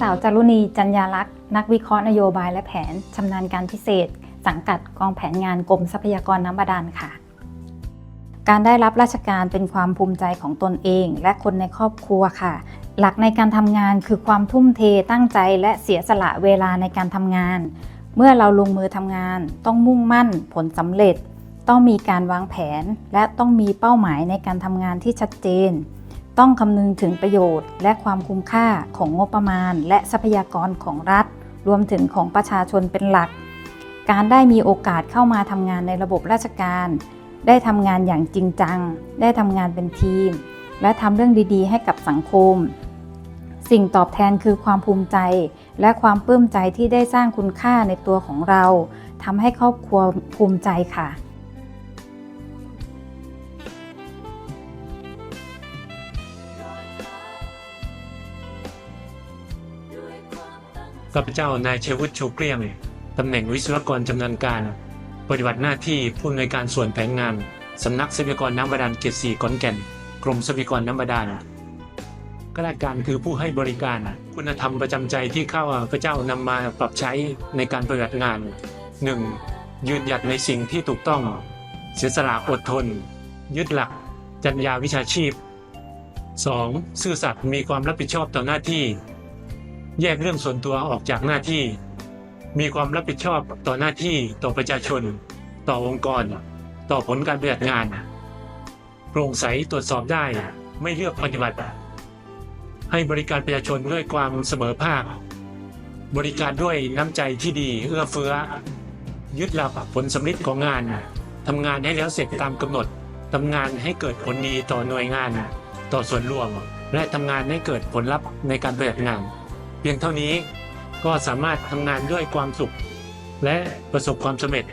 สาวจารุณีจัญญาลักษณ์นักวิเคราะห์นโยบายและแผน ชำนาญการพิเศษ สังกัดกองแผนงานกรมทรัพยากรน้ำบาดาลค่ะ การได้รับราชการเป็นความภูมิใจของตนเอง และคนในครอบครัวค่ะ หลักในการทำงานคือความทุ่มเทตั้งใจและเสียสละเวลาในการทำงาน เมื่อเราลงมือทำงาน ต้องมุ่งมั่น ผลสำเร็จ ต้องมีการวางแผน และต้องมีเป้าหมายในการทำงานที่ชัดเจน ต้องคำนึงถึงประโยชน์ และความคุ้มค่าของงบประมาณ และทรัพยากรของรัฐ รวมถึงของประชาชนเป็นหลัก การได้มีโอกาสเข้ามาทำงานในระบบราชการ ได้ทำงานอย่างจริงจัง ได้ทำงานเป็นทีม และทำเรื่องดีๆ ให้กับสังคม สิ่งตอบแทนคือความภูมิใจ และความปลื้มใจที่ได้สร้างคุณค่าในตัวของเราทำให้ครอบครัวภูมิใจค่ะ ข้าพเจ้านายเชวุฒิชูเกลี้ยงตำแหน่งวิศวกรชำนาญการ ปฏิบัติหน้าที่ผู้อำนวยการส่วนแผนงานสำนักทรัพยากรน้ำบาดาลเขตสี่ขอนแก่น กรมทรัพยากรน้ำบาดาลข้าราชการคือผู้ให้บริการ คุณธรรมประจำใจที่ข้าพเจ้านำมาปรับใช้ในการปฏิบัติงาน 1. ยืนหยัดในสิ่งที่ถูกต้อง เสียสละอดทน ยึดหลัก จรรยาวิชาชีพ 2. ซื่อสัตย์มีความรับผิดชอบต่อหน้าที่ แยกเรื่องส่วนตัวออกจากหน้าที่ มีความรับผิดชอบต่อหน้าที่ต่อประชาชน ต่อองค์กร ต่อผลการปฏิบัติงานโปร่งใสตรวจสอบได้ไม่เลือกปฏิบัติ ให้บริการประชาชนด้วยความเสมอภาค บริการด้วยน้ำใจที่ดีเอื้อเฟื้อ ยึดหลักผลสำลิดของงานทำงานให้แล้วเสร็จตามกำหนดทำงานให้เกิดผลดีต่อหน่วยงาน ต่อส่วนรวม และทำงานให้เกิดผลลัพธ์ในการปฏิบัติงาน เพียงเท่านี้ก็สามารถทำงานด้วยความสุข และประสบความสำเร็จ